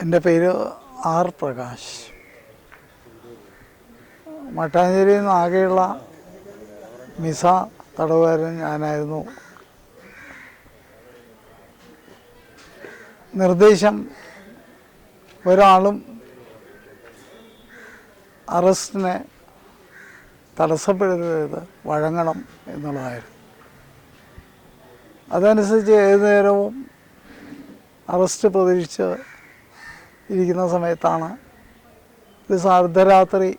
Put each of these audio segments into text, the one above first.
എന്റെ പേര് ആർ പ്രകാശ്. മട്ടാഞ്ചേരിയിൽ നിന്ന് ആകെയുള്ള മിസ തടവുകാരൻ ഞാനായിരുന്നു. നിർദ്ദേശം ഒരാളും അറസ്റ്റിനെ തടസ്സപ്പെടുത്തരുത് വഴങ്ങണം എന്നുള്ളതായിരുന്നു. അതനുസരിച്ച് ഏതു നേരവും അറസ്റ്റ് പ്രതീക്ഷിച്ച് ഇരിക്കുന്ന സമയത്താണ് ഒരു അർദ്ധരാത്രി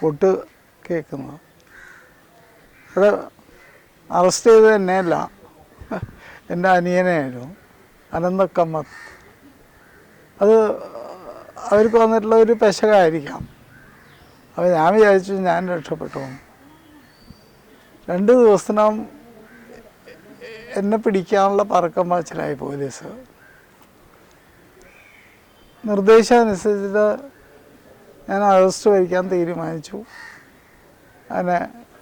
കൊട്ട് കേൾക്കുന്നത്. അവിടെ അറസ്റ്റ് ചെയ്തത് എന്നെയല്ല എന്റെ അനിയനെയായിരുന്നു അനന്തക്കമ്മത്ത്. അത് അവർക്ക് വന്നിട്ടുള്ള ഒരു പെശകായിരിക്കാം. അപ്പോൾ ഞാൻ വിചാരിച്ചു ഞാൻ രക്ഷപ്പെട്ടു. രണ്ട് ദിവസത്തിനകം എന്നെ പിടിക്കാനുള്ള പറക്കം പാച്ചിലായി പോലീസ് നിർദ്ദേശം അനുസരിച്ചിട്ട് ഞാൻ അറസ്റ്റ് വരിക്കാൻ തീരുമാനിച്ചു. അങ്ങനെ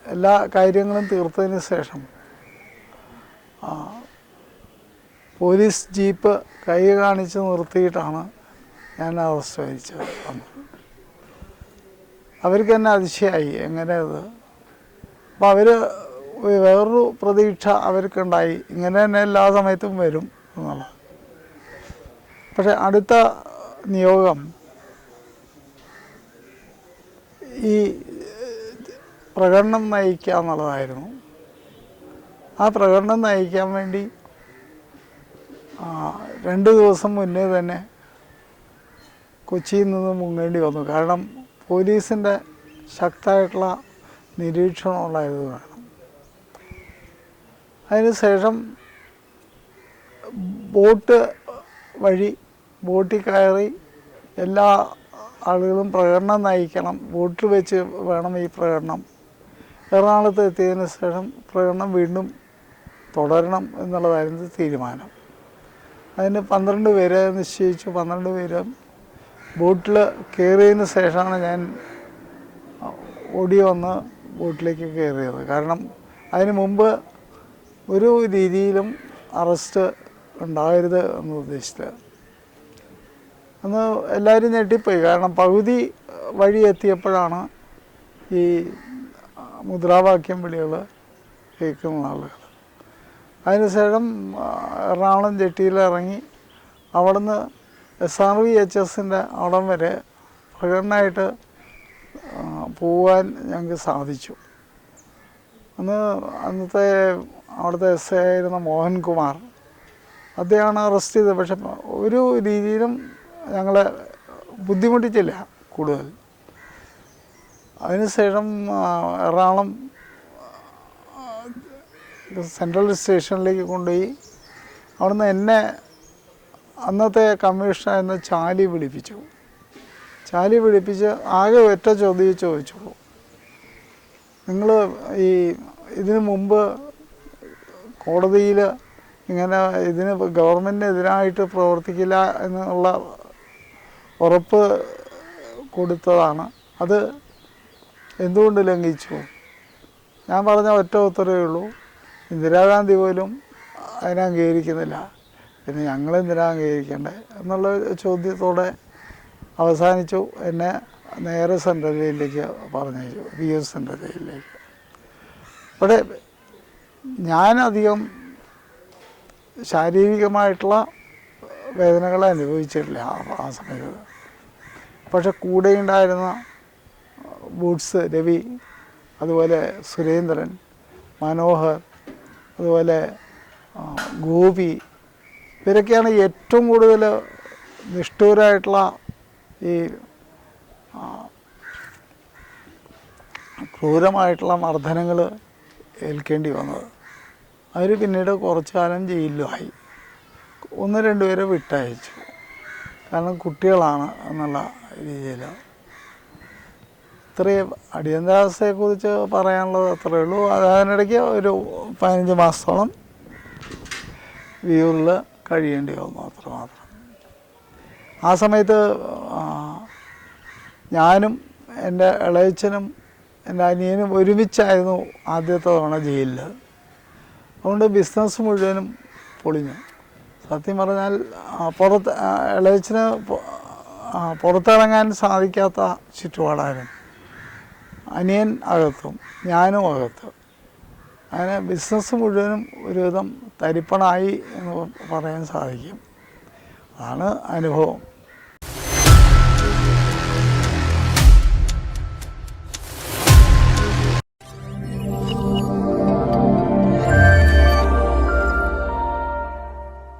എല്ലാ കാര്യങ്ങളും തീർത്തതിന് ശേഷം പോലീസ് ജീപ്പ് കൈ കാണിച്ച് നിർത്തിയിട്ടാണ് ഞാൻ അറസ്റ്റ് വഹിച്ചത്. അന്ന് അവർക്ക് തന്നെ അതിശയായി. എങ്ങനെ അത്? അവർ വേറൊരു പ്രതീക്ഷ അവർക്കുണ്ടായി. ഇങ്ങനെ തന്നെ എല്ലാ സമയത്തും വരും എന്നുള്ളത് പക്ഷെ അടുത്ത നിയോഗം ഈ പ്രകടനം നയിക്കുക എന്നുള്ളതായിരുന്നു. ആ പ്രകടനം നയിക്കാൻ വേണ്ടി രണ്ട് ദിവസം മുന്നേ തന്നെ കൊച്ചിയിൽ നിന്ന് മുങ്ങേണ്ടി വന്നു. കാരണം പോലീസിന്റെ ശക്തമായിട്ടുള്ള നിരീക്ഷണം വേണം അതിനുശേഷം ബോട്ട് വഴി ബോട്ടിൽ കയറി എല്ലാ ആളുകളും പ്രകടനം നയിക്കണം. ബോട്ടിൽ വെച്ച് വേണം ഈ പ്രകടനം. എറണാകുളത്ത് എത്തിയതിന് ശേഷം പ്രകടനം വീണ്ടും തുടരണം എന്നുള്ളതായിരുന്നു തീരുമാനം. അതിന് പന്ത്രണ്ട് പേരെ നിശ്ചയിച്ചു. പന്ത്രണ്ട് പേരും ബോട്ടിൽ കയറിയതിന് ശേഷമാണ് ഞാൻ ഓടി വന്ന് ബോട്ടിലേക്ക് കയറിയത്. കാരണം അതിന് മുമ്പ് ഒരു രീതിയിലും അറസ്റ്റ് ഉണ്ടാകരുത് എന്ന് ഉദ്ദേശിച്ചത്. അന്ന് എല്ലാവരും ഞെട്ടിപ്പോയി. കാരണം പകുതി വഴി എത്തിയപ്പോഴാണ് ഈ മുദ്രാവാക്യം വിളികൾ കേൾക്കുന്ന ആളുകൾ. അതിനുശേഷം എറണാകുളം ജെട്ടിയിൽ ഇറങ്ങി അവിടുന്ന് എസ് ആർ വി എച്ച് എസിന്റെ അവിടം വരെ പ്രകടനമായിട്ട് പോവാൻ ഞങ്ങൾക്ക് സാധിച്ചു. അന്ന് അന്നത്തെ അവിടുത്തെ എസ് ഐ ആയിരുന്ന മോഹൻകുമാർ. അദ്ദേഹമാണ് അറസ്റ്റ് ചെയ്തത്. പക്ഷെ ഒരു രീതിയിലും ഞങ്ങളെ ബുദ്ധിമുട്ടിച്ചില്ല കൂടുതൽ. അതിനുശേഷം എറണാകുളം സെൻട്രൽ സ്റ്റേഷനിലേക്ക് കൊണ്ടുപോയി. അവിടുന്ന് എന്നെ അന്നത്തെ കമ്മീഷണർ ചാലി വിളിപ്പിച്ചു ചാലി വിളിപ്പിച്ച് ആകെ ഒറ്റ ചോദ്യം ചോദിച്ചുള്ളൂ. നിങ്ങൾ ഈ ഇതിനു മുമ്പ് കോടതിയിൽ ഇങ്ങനെ ഇതിന് ഗവൺമെന്റിനെതിരായിട്ട് പ്രവർത്തിക്കില്ല എന്നുള്ള ഉറപ്പ് കൊടുത്തതാണ്. അത് എന്തുകൊണ്ട് ലംഘിച്ചു? ഞാൻ പറഞ്ഞ ഒറ്റ ഉത്തരവേ ഉള്ളൂ. ഇന്ദിരാഗാന്ധി പോലും അതിനെ അംഗീകരിക്കുന്നില്ല. പിന്നെ ഞങ്ങൾ എന്തിനാ അംഗീകരിക്കേണ്ടത് എന്നുള്ള ചോദ്യത്തോടെ അവസാനിച്ചു. എന്നെ നേരെ സെൻട്രൽ ജയിലിലേക്ക് പറഞ്ഞു പി എസ് സെൻട്രൽ ജയിലിലേക്ക്. അവിടെ ഞാനധികം ശാരീരികമായിട്ടുള്ള വേദനകൾ അനുഭവിച്ചിട്ടില്ല ആ- സമയത്ത്. പക്ഷെ കൂടെ ഉണ്ടായിരുന്ന ബൂട്ട്സ് രവി അതുപോലെ സുരേന്ദ്രൻ മനോഹർ അതുപോലെ ഗോപി ഇവരൊക്കെയാണ് ഏറ്റവും കൂടുതൽ നിഷ്ഠൂരായിട്ടുള്ള ഈ ക്രൂരമായിട്ടുള്ള മർദ്ദനങ്ങൾ ഏൽക്കേണ്ടി വന്നത്. അവർ പിന്നീട് കുറച്ചു കാലം ജയിലിലുമായി ഒന്ന് രണ്ടുപേരെ വിട്ടയച്ചു. കാരണം കുട്ടികളാണ് എന്നുള്ള രീതിയിൽ ഇത്രയും അടിയന്തരാവസ്ഥയെക്കുറിച്ച് പറയാനുള്ളത് അത്രയേ ഉള്ളൂ. അത് അതിനിടയ്ക്ക് ഒരു പതിനഞ്ച് മാസത്തോളം വ്യൂറിൽ കഴിയേണ്ടി വന്നു അത്രമാത്രം. ആ സമയത്ത് ഞാനും എന്റെ ഇളയച്ചനും എന്റെ അനിയനും ഒരുമിച്ചായിരുന്നു ആദ്യത്തെ തവണ ജയിലിൽ. അതുകൊണ്ട് ബിസിനസ് മുഴുവനും പൊളിഞ്ഞു. സത്യം പറഞ്ഞാൽ പുറത്ത് ഇളയച്ചിന് പുറത്തിറങ്ങാൻ സാധിക്കാത്ത ചുറ്റുപാടായിരുന്നു. അനിയൻ അകത്തും ഞാനും അകത്ത്. അങ്ങനെ ബിസിനസ് മുഴുവനും ഒരുവിധം തരിപ്പണായി എന്ന് പറയാൻ സാധിക്കും. അതാണ് അനുഭവം.